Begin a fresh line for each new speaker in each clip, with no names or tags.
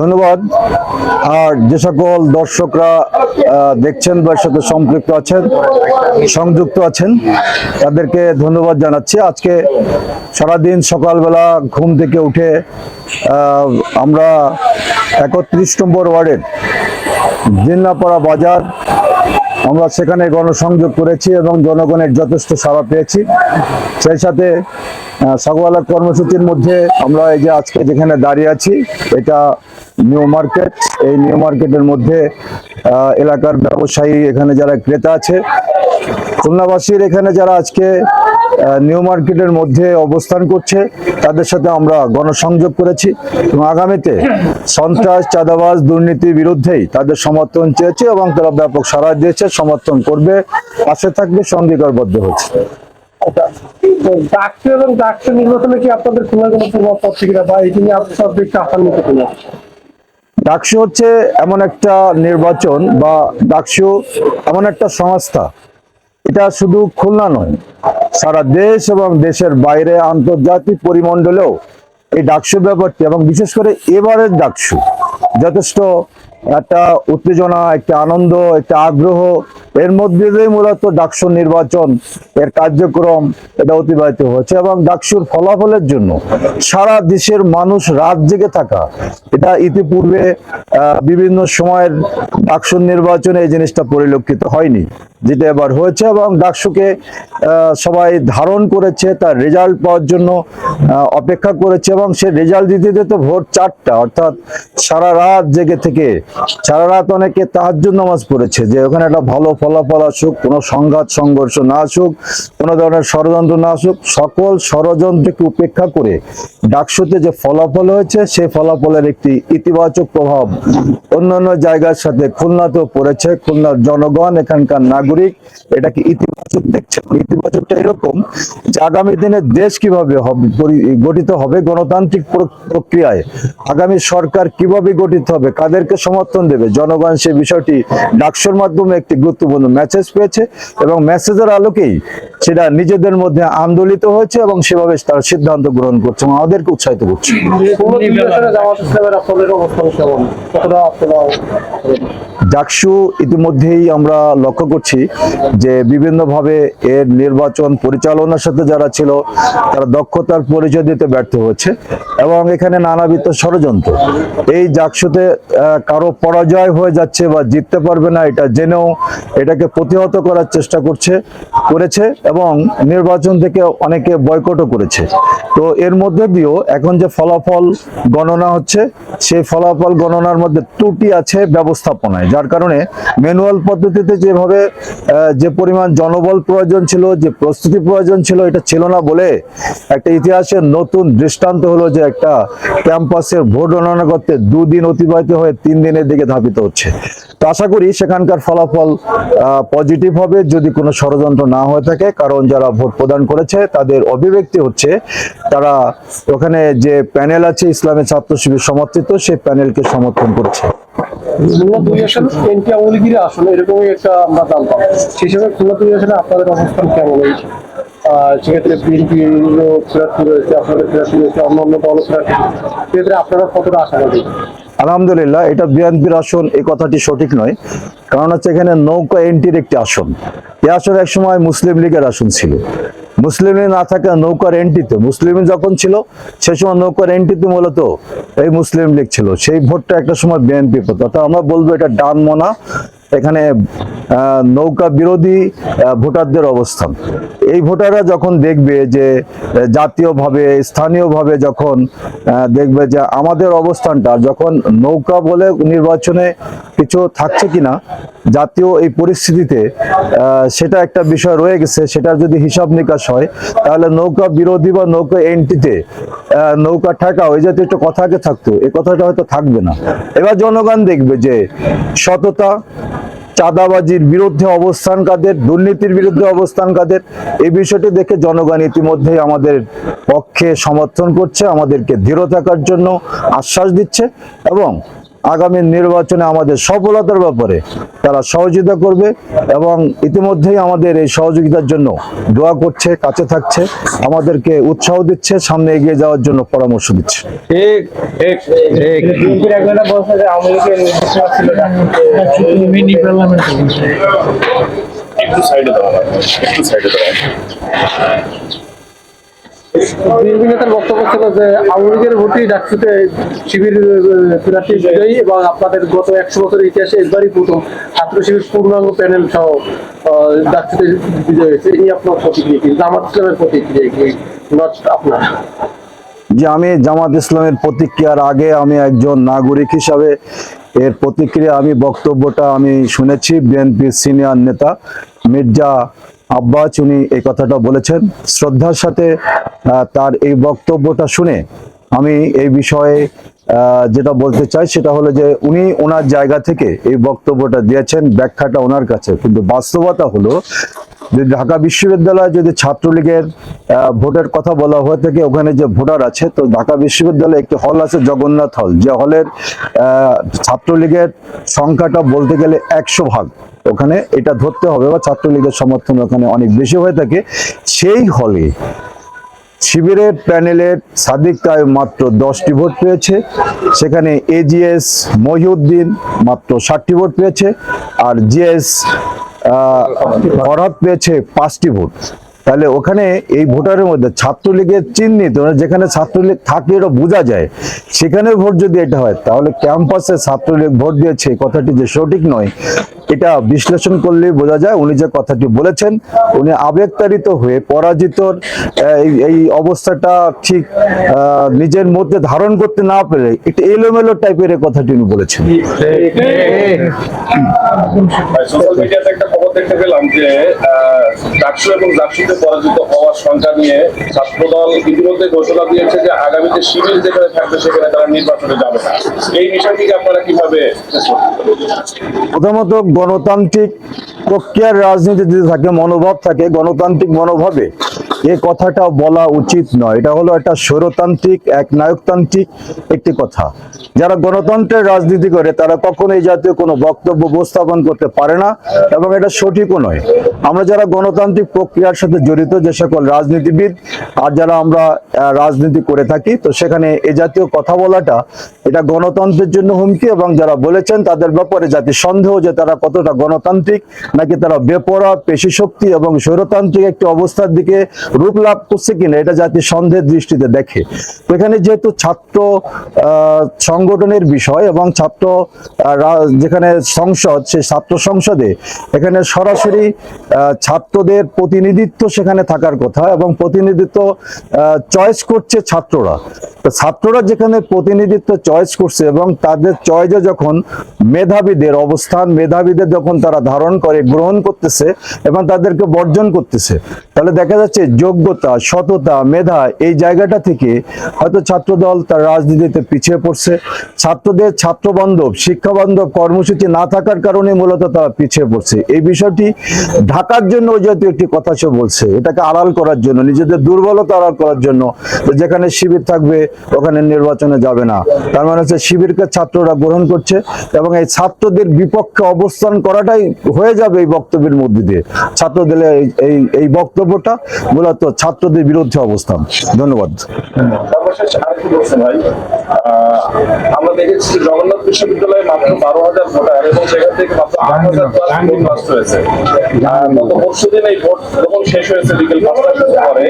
ধন্যবাদ। আর যে সকল দর্শকরা দেখছেন বা সাথে সম্পৃক্ত আছেন, সংযুক্ত আছেন, তাদেরকে ধন্যবাদ জানাচ্ছি। আজকে সারাদিন সকালবেলা ঘুম থেকে উঠে আমরা একত্রিশ নম্বর ওয়ার্ডের জিন্নাপাড়া বাজার আমরা সেখানে গণসংযোগ করেছি এবং জনগণের যথেষ্ট সাড়া পেয়েছি। সেই সাথে সকালের কর্মসূচির মধ্যে আমরা এই যে আজকে যেখানে দাঁড়িয়ে আছি, এটা নিউ মার্কেট। এই নিউ মার্কেটের মধ্যে এলাকার ব্যবসায়ী এখানে যারা ক্রেতা আছে, খুলনাবাসীর এখানে যারা আজকে নিউ মার্কেটের মধ্যে অবস্থান করছে। তাদের সাথে আমরা গণসংযোগ করেছি এবং আগামীতে সন্ত্রাস চাঁদাবাজ দুর্নীতির বিরুদ্ধেই তাদের সমর্থন চেয়েছে এবং তারা ব্যাপক সাড়া দিয়েছে সমর্থন করবে পাশে থাকবে সঙ্গীকারবদ্ধ হয়েছে।
আচ্ছা, এবং নির্বাচনে কি আপনাদের কোনো প্রভাব পড়ছে কিনা বা এটি নিয়ে আপনার সব দিকটা কিনা?
ডাকসু হচ্ছে এমন একটা নির্বাচন বা ডাকসু এমন একটা সংস্থা এটা শুধু খুলনা নয়, সারা দেশ এবং দেশের বাইরে আন্তর্জাতিক পরিমণ্ডলেও এই ডাকসু ব্যাপারটি এবং বিশেষ করে এবারের ডাকসু যথেষ্ট একটা উত্তেজনা, একটা আনন্দ, একটা আগ্রহ এর মধ্যে দিয়েই মূলত ডাকসু নির্বাচন এর কার্যক্রম এটা অতিবাহিত হয়েছে এবং ডাকসুর ফলাফলের জন্য সারা দেশের মানুষ রাত জেগে থাকা, এটা ইতিপূর্বে বিভিন্ন সময়ের ডাকসু নির্বাচনে এই জিনিসটা পরিলক্ষিত হয়নি, যেটা এবার হয়েছে এবং ডাকসুকে সবাই ধারণ করেছে, তার রেজাল্ট পাওয়ার জন্য অপেক্ষা করেছে এবং সে রেজাল্ট দিতে দিতে ভোর চারটা, অর্থাৎ সারা রাত জেগে থেকে, সারা রাত অনেকে তাহাজ্জুদ নামাজ পড়েছে, যে ওখানে একটা ভালো ফলাফল আসুক, কোনো সংঘাত, সংঘর্ষ না আসুক, কোনো ধরনের ষড়যন্ত্র না আসুক, সকল ষড়যন্ত্রকে উপেক্ষা করে ডাকসুতে যে ফলাফল হয়েছে, সেই ফলাফলের একটি ইতিবাচক প্রভাব অন্যান্য জায়গার সাথে খুলনাতেও পড়েছে। খুলনার জনগণ, এখানকার নাগরিক, এটাকে ইতিবাচক দেখছে ইতিবাচকটা এরকম যে আগামী দিনে দেশ কীভাবে গঠিত হবে গণতান্ত্রিক প্রক্রিয়ায়? আগামী সরকার কীভাবে গঠিত হবে? কাদেরকে সমর্থন দেবে? জনগণ সেই বিষয়টি ডাকসুর মাধ্যমে একটি গুরুত্বপূর্ণ মেসেজ পেয়েছে এবং মেসেজের আলোকেই সেটা নিজেদের মধ্যে আন্দোলিত হয়েছে এবং সেভাবে তারা সিদ্ধান্ত গ্রহণ করছে এবং আমাদেরকে উৎসাহিত করছে। ডাকসু ইতিমধ্যেই আমরা লক্ষ্য করছি যে বিভিন্নভাবে এর নির্বাচন পরিচালনার সাথে যারা ছিল তারা দক্ষতার পরিচয় দিতে ব্যর্থ হচ্ছে এবং এখানে নানাবিধ ষড়যন্ত্র। এই ডাকসুতে আহ, কারও পরাজয় হয়ে যাচ্ছে বা জিততে পারবে না এটা জেনেও এটাকে প্রতিহত করার চেষ্টা করছে করেছে এবং নির্বাচন থেকে অনেকে বয়কটও করেছে। তো এর মধ্যে দিয়েও এখন যে ফলাফল গণনা হচ্ছে সেই ফলাফল গণনার মধ্যে ত্রুটি আছে ব্যবস্থাপনায় যার কারণে ম্যানুয়াল পদ্ধতিতে যেভাবে যে পরিমাণ জনবল প্রয়োজন ছিল, যে প্রস্তুতি প্রয়োজন ছিল, এটা ছিল না বলে একটা ইতিহাসের নতুন দৃষ্টান্ত হলো যে একটা ক্যাম্পাসের ভোট গণনা করতে দুদিন অতিবাহিত হয়ে তিন দিনের দিকে ধাবিত হচ্ছে। তো আশা করি সেখানকার ফলাফল পজিটিভ হবে, যদি কোনো ষড়যন্ত্র না হয়ে থাকে, কারণ যারা ভোট প্রদান করেছে, তাদের অভিব্যক্তি হচ্ছে তারা ওখানে যে প্যানেল আছে, ইসলামের ছাত্র শিবির সমর্থিত, সেই প্যানেলকে সমর্থন করছে।
খুলনা দুই আসন আমলগিরি আসন একটা আমরা জানতাম সেই হিসাবে খুলনা দুই আসনে আপনাদের অবস্থান কেমন আহ, সেক্ষেত্রে বিএনপি প্রার্থী রয়েছে আপনাদের প্রার্থী রয়েছে অন্য অন্য দল প্রার্থী সেক্ষেত্রে আপনারা কতটা আশাবাদী?
আলহামদুলিল্লাহ এটা বিএনপির আসন এই কথাটি সঠিক নয়। কারণ হচ্ছে এখানে নৌকা এন্ট্রির একটি আসন। এই আসন এক সময় মুসলিম লীগের আসন ছিল। মুসলিম না থাকা নৌকার এন্ট্রিতে মুসলিম যখন ছিল, সে সময় নৌকার এন্ট্রিতে মূলত এই মুসলিম লীগ ছিল। সেই ভোটটা একটা সময় বিএনপি পেত অর্থাৎ আমরা বলব এটা ডান মনা। এখানে নৌকা বিরোধী ভোটারদের অবস্থান। এই ভোটাররা যখন দেখবে যে জাতীয়ভাবে, স্থানীয়ভাবে যখন দেখবে যে আমাদের অবস্থানটা, যখন নৌকা বলে নির্বাচনে কিছু থাকছে কিনা জাতীয় এই পরিস্থিতিতে সেটা একটা বিষয় রয়ে গেছে, সেটার যদি হিসাব নিকাশ হয়, তাহলে নৌকা বিরোধী বা নৌকা এন্ট্রিতে নৌকা ঠেকা, ওই জাতীয় একটা কথা আগে থাকতো এই কথাটা হয়তো থাকবে না। এবার জনগণ দেখবে যে সততা, চাঁদাবাজির বিরুদ্ধে অবস্থান কাদের, দুর্নীতির বিরুদ্ধে অবস্থান কাদের এই বিষয়টি দেখে জনগণ ইতিমধ্যেই আমাদের পক্ষে সমর্থন করছে, আমাদেরকে দৃঢ় থাকার জন্য আশ্বাস দিচ্ছে এবং আগামী নির্বাচনে আমাদের সফলতার ব্যাপারে তারা সহযোগিতা করবে এবং ইতিমধ্যেই আমাদের এই সহযোগিতার জন্য দোয়া করছে কাছে থাকছে আমাদেরকে উৎসাহ দিচ্ছে সামনে এগিয়ে যাওয়ার জন্য পরামর্শ দিচ্ছে।
মিনি
একটু সাইডে দাঁড়ান একটু সাইডে দাঁড়ান।
বিএনপি নেতার বক্তব্য ছিল যে আওয়ামী লীগের ভোটই ডাকসুতে শিবির প্রার্থী বিজয়ী এবং আপনাদের গত একশো বছরের ইতিহাসে এবারই প্রথম ছাত্র শিবির পূর্ণাঙ্গ প্যানেল সহ ডাকসুতে বিজয় হয়েছে। এই আপনার প্রতিক্রিয়া কি? জামাত ইসলামের প্রতিক্রিয়া কি? নট আপনার?
যে আমি জামাত ইসলামের প্রতিক্রিয়ার আগে আমি একজন নাগরিক হিসাবে এর প্রতিক্রিয়া আমি বক্তব্যটা আমি শুনেছি বিএনপির সিনিয়র নেতা মির্জা আব্বাস উনি এই কথাটা বলেছেন। শ্রদ্ধার সাথে তার এই বক্তব্যটা শুনে আমি এই বিষয়ে যেটা বলতে চাই সেটা হলো যে উনি ওনার জায়গা থেকে এই বক্তব্যটা দিয়েছেন, ব্যাখ্যাটা ওনার কাছে। কিন্তু বাস্তবতা হলো যে ঢাকা বিশ্ববিদ্যালয়ে যদি ছাত্রলীগের ভোটের কথা বলা হয়ে থাকে, ওখানে যে ভোটার আছে, তো ঢাকা বিশ্ববিদ্যালয়ে একটি হল আছে জগন্নাথ হল। যে হলের ছাত্রলীগের সংখ্যাটা বলতে গেলে একশো ভাগ। ওখানে এটা ধরতে হবে বা ছাত্রলীগের সমর্থন ওখানে অনেক বেশি হয়ে থাকে। সেই হলে শিবিরের প্যানেলের সাদিক তাই মাত্র দশটি ভোট পেয়েছে, সেখানে এজিএস মহিউদ্দিন মাত্র ষাটটি ভোট পেয়েছে, আর জিএস ফরহাদ পেয়েছে পাঁচটি ভোট। তাহলে ওখানে এই ভোটারের মধ্যে ছাত্রলীগের চিহ্নিত মানে যেখানে ছাত্রলীগ থাকে এটা বোঝা যায় সেখানে ভোট যদি এটা হয়, তাহলে ক্যাম্পাসে ছাত্রলীগ ভোট দিয়েছে কথাটি যে সঠিক নয়। এটা বিশ্লেষণ করলেই বোঝা যায় উনি যে কথাটি বলেছেন উনি আবেগতাড়িত হয়ে পরাজিতর এই অবস্থাটা ঠিক নিজের মধ্যে ধারণ করতে না পেরে একটু এলোমেলো টাইপের কথাটি উনি বলেছেন।
সোশ্যাল মিডিয়াতে একটা খবর দেখতে পেলাম যে ডাকসু এবং পরাজিত হওয়ার সংখ্যা নিয়ে ছাত্রদল ইতিমধ্যে ঘোষণা দিয়েছে যে আগামীতে শিবির যেখানে থাকবে সেখানে তারা নির্বাচনে যাবে না। এই বিষয়টিকে আপনারা কীভাবে
প্রথমত গণতান্ত্রিক প্রক্রিয়ার রাজনীতিতে থাকে মনোভাব থাকে গণতান্ত্রিক মনোভাবে এই কথাটা বলা উচিত নয়। এটা হলো একটা স্বৈরতান্ত্রিক, এক নায়কতান্ত্রিক একটি কথা। যারা গণতন্ত্রের রাজনীতি করে, তারা কখনো এই জাতীয় কোনো বক্তব্য উপস্থাপন করতে পারে না এবং এটা সঠিকও নয়। আমরা যারা গণতান্ত্রিক প্রক্রিয়ার সাথে জড়িত, যে সকল রাজনীতিবিদ, আর যারা আমরা রাজনীতি করে থাকি, তো সেখানে এই জাতীয় কথা বলাটা, এটা গণতন্ত্রের জন্য হুমকি এবং যারা বলেছেন তাদের ব্যাপারে জাতি সন্দেহ যে তারা কতটা গণতান্ত্রিক, নাকি তারা বেপরা পেশি শক্তি এবং স্বৈরতান্ত্রিক একটি অবস্থার দিকে রূপ লাভ করছে কিনা এটা জাতি সন্দেহের দৃষ্টিতে দেখে। তো এখানে যেহেতু ছাত্র সংগঠনের বিষয় এবং ছাত্র যেখানে সংসদ সেই ছাত্র সংসদে, এখানে সরাসরি ছাত্রদের প্রতিনিধিত্ব সেখানে থাকার কথা এবং প্রতিনিধিত্ব চয়েস করছে ছাত্ররা। তো ছাত্ররা যেখানে প্রতিনিধিত্ব চয়েস করছে এবং তাদের চয়েসে যখন মেধাবীদের অবস্থান, মেধাবীদের যখন তারা ধারণ করে, গ্রহণ করতেছে এবং তাদেরকে বর্জন করতেছে, তাহলে দেখা যাচ্ছে যোগ্যতা, সততা, মেধা এই জায়গাটা থেকে হয়তো ছাত্রদল তার রাজনীতিতে পিছিয়ে পড়ছে। ছাত্রদের ছাত্র বান্ধব শিক্ষা বান্ধব কর্মসূচি না থাকার কারণে মূলত তারা পিছিয়ে পড়ছে। এই বিষয়টি ঢাকার জন্য ওই জাতীয় একটি কথা সে বলছে। এটাকে আড়াল করার জন্য, নিজেদের দুর্বলতা আড়াল করার জন্য যেখানে শিবির থাকবে, ওখানে নির্বাচনে যাবে না। তার মানে হচ্ছে শিবিরকে ছাত্ররা গ্রহণ করছে এবং এই ছাত্রদের বিপক্ষে অবস্থান করাটাই হয়ে যাবে এই বক্তব্যের মধ্যে দিয়ে। ছাত্রদের এই এই বক্তব্যটা মূলত ছাত্রদের বিরুদ্ধে অবস্থান। ধন্যবাদ।
আমরা দেখেছি জগন্নাথ বিশ্ববিদ্যালয়ে মাত্র বারো হাজার ভোটার এবং সেখান থেকে মাত্র আট হাজার প্লাস হয়েছে। গত পরশু দিন এই ভোট যখন শেষ হয়েছে বিকেল পাঁচটা পরে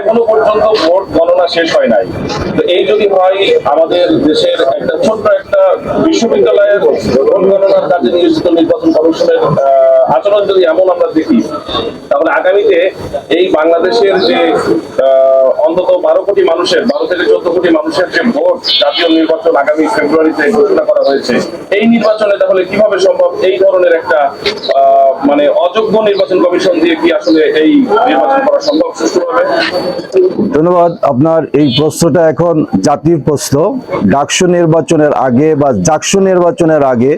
এখনও পর্যন্ত ভোট গণনা শেষ হয় নাই। তো এই যদি হয় আমাদের দেশের একটা ছোট্ট একটা বিশ্ববিদ্যালয়ের ভোট গণনার কাজে নিয়োজিত নির্বাচন কমিশনের আচরণ যদি এমন আমরা দেখি তাহলে আগামীতে এই বাংলাদেশের যে অন্তত বারো কোটি মানুষের, বারো থেকে চোদ্দ কোটি মানুষের যে ভোট জাতীয় নির্বাচন আগামী ফেব্রুয়ারিতে ঘোষণা করা হয়েছে, এই নির্বাচনে তাহলে কীভাবে সম্ভব? এই ধরনের একটা মানে অযোগ্য নির্বাচন কমিশন দিয়ে কি আসলে এই নির্বাচন করা সম্ভব সুষ্ঠুভাবে?
ধন্যবাদ। আপনার এই প্রশ্নটা এখন জাতির প্রশ্ন। ডাকসু নির্বাচনের আগে বা জাকসু নির্বাচনের আগে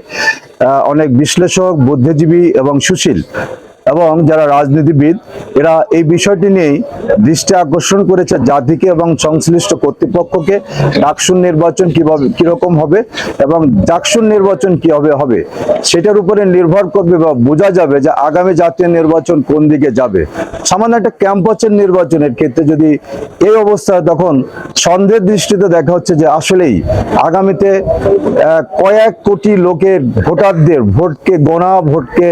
অনেক বিশ্লেষক, বুদ্ধিজীবী এবং সুশীল এবং যারা রাজনীতিবিদ, এরা এই বিষয়টি নিয়েই দৃষ্টি আকর্ষণ করেছে জাতিকে এবং সংশ্লিষ্ট কর্তৃপক্ষকে, ডাকসুর নির্বাচন কীভাবে, কীরকম হবে এবং ডাকসুন নির্বাচন কি হবে হবে। সেটার উপরে নির্ভর করবে বা বোঝা যাবে যে আগামী জাতীয় নির্বাচন কোন দিকে যাবে। সামান্য একটা ক্যাম্পাসের নির্বাচনের ক্ষেত্রে যদি এই অবস্থায় তখন সন্দেহের দৃষ্টিতে দেখা হচ্ছে যে আসলেই আগামীতে কয়েক কোটি লোকের ভোটারদের, ভোটকে গোনা, ভোটকে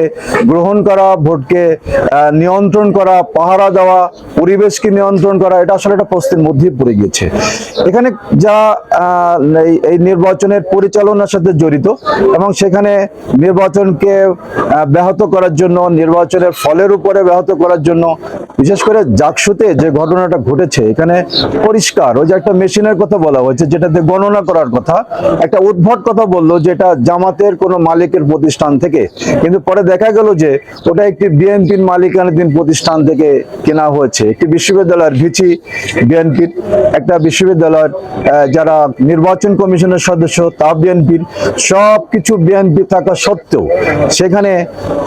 গ্রহণ করা ভোটকে আহ, নিয়ন্ত্রণ করা পাহারা দেওয়া পরিবেশকে নিয়ন্ত্রণ করা এটা আসলে একটা প্রশ্নের মধ্যেই পড়ে গিয়েছে। এখানে এই- এই নির্বাচনের পরিচালনার সাথে জড়িত এবং সেখানে নির্বাচনকে ব্যাহত করার জন্য নির্বাচনের ফলের উপরে ব্যাহত করার জন্য বিশেষ করে জাকসুতে যে ঘটনাটা ঘটেছে এখানে পরিষ্কার ওই যে একটা মেশিনের কথা বলা হয়েছে যেটাতে গণনা করার কথা একটা উদ্ভট কথা বলল যেটা জামাতের কোনো মালিকের প্রতিষ্ঠান থেকে। কিন্তু পরে দেখা গেল যে ওটা একটি বিএনপির মালিকানাধীন প্রতিষ্ঠান থেকে কেনা হয়েছে। একটি বিশ্ববিদ্যালয়ের ভিচি বিএনপির, একটা বিশ্ববিদ্যালয়ের যারা নির্বাচন কমিশনের সদস্য তা বিএনপির। সব কিছু বিএনপি থাকা সত্ত্বেও সেখানে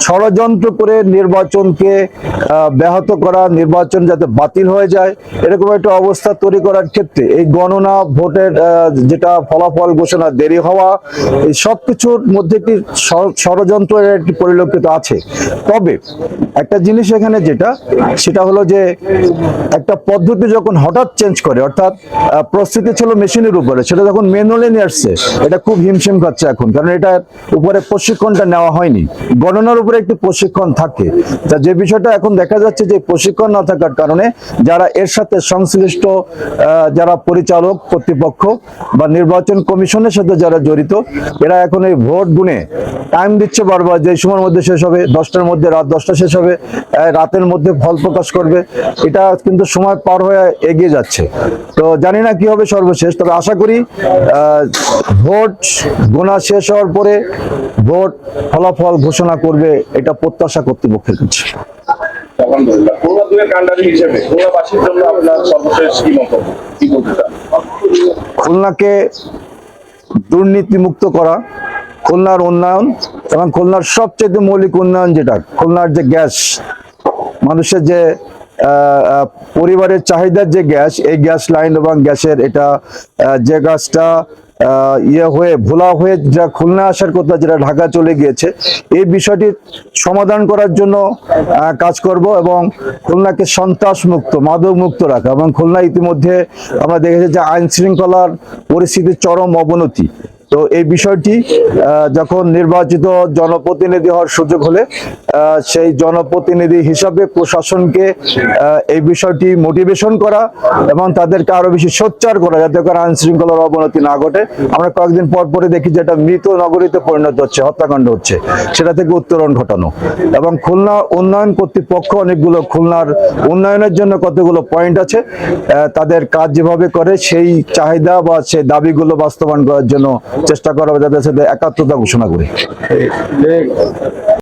ষড়যন্ত্র করে নির্বাচনকে ব্যাহত করা, নির্বাচন যাতে বাতিল হয়ে যায়, এরকম একটা অবস্থা তৈরি করার ক্ষেত্রে এই গণনা, ভোটের যেটা ফলাফল ঘোষণা, দেরি হওয়া, এই সব কিছুর মধ্যে একটি ষড়যন্ত্রের একটি পরিলক্ষিত আছে। তবে একটা জিনিস এখানে যেটা, সেটা হলো যে একটা পদ্ধতি যখন হঠাৎ চেঞ্জ করে, অর্থাৎ প্রস্তুতি ছিল মেশিনের উপরে, সেটা যখন ম্যানুয়ালি নিয়ে আসছে, এটা খুব হিমশিম খাচ্ছে এখন, কারণ এটার উপরে প্রশিক্ষণটা নেওয়া হয়নি। গণনার উপরে একটি প্রশিক্ষণ থাকে। তা যে বিষয়টা এখন দেখা যাচ্ছে যে প্রশিক্ষণ না থাকার কারণে যারা এর সাথে সংশ্লিষ্ট যারা পরিচালক কর্তৃপক্ষ বা নির্বাচন কমিশনের সাথে যারা জড়িত, এরা এখন এই ভোট গুনে টাইম দিচ্ছে বারবার, যে সময়ের মধ্যে শেষ হবে, দশটার মধ্যে, রাত দশটা শেষ হবে রাতের মধ্যে ফল প্রকাশ করবে। এটা কিন্তু সময় পার হয়ে এগিয়ে যাচ্ছে। তো জানি না কি হবে সর্বশেষ, তবে আশা করি ভোট গোনা শেষ হওয়ার পরে ভোট ফলাফল ঘোষণা করবে এটা প্রত্যাশা কর্তৃপক্ষের কাছে। খুলনাকে দুর্নীতিমুক্ত করা খুলনার উন্নয়ন এবং খুলনার সবচেয়ে মৌলিক উন্নয়ন যেটা খুলনার যে গ্যাস মানুষের যে পরিবারের চাহিদার যে গ্যাস এই গ্যাস লাইন এবং গ্যাসের এটা যে আহ, ইয়ে হয়ে ভোলা হয়ে যা খুলনা আসার কথা যেটা ঢাকা চলে গিয়েছে এই বিষয়টির সমাধান করার জন্য কাজ করব এবং খুলনাকে সন্ত্রাস মুক্ত মাদক মুক্ত রাখা এবং খুলনা ইতিমধ্যে আমরা দেখেছি যে আইন শৃঙ্খলার পরিস্থিতির চরম অবনতি। তো এই বিষয়টি যখন নির্বাচিত জনপ্রতিনিধি হওয়ার সুযোগ হলে সেই জনপ্রতিনিধি হিসাবে প্রশাসনকে এই বিষয়টি মোটিভেশন করা এবং তাদেরকে আরও বেশি সোচ্চার করা যাতে করে আইন শৃঙ্খলার অবনতি না ঘটে। আমরা কয়েকদিন পর পরে দেখি যেটা মৃত নগরীতে পরিণত হচ্ছে, হত্যাকাণ্ড হচ্ছে। সেটা থেকে উত্তরণ ঘটানো। এবং খুলনা উন্নয়ন কর্তৃপক্ষ অনেকগুলো খুলনার উন্নয়নের জন্য কতগুলো পয়েন্ট আছে তাদের কাজ যেভাবে করে, সেই চাহিদা বা সেই দাবিগুলো বাস্তবায়ন করার জন্য চেষ্টা করা হবে সাথে একাত্মতা ঘোষণা করে।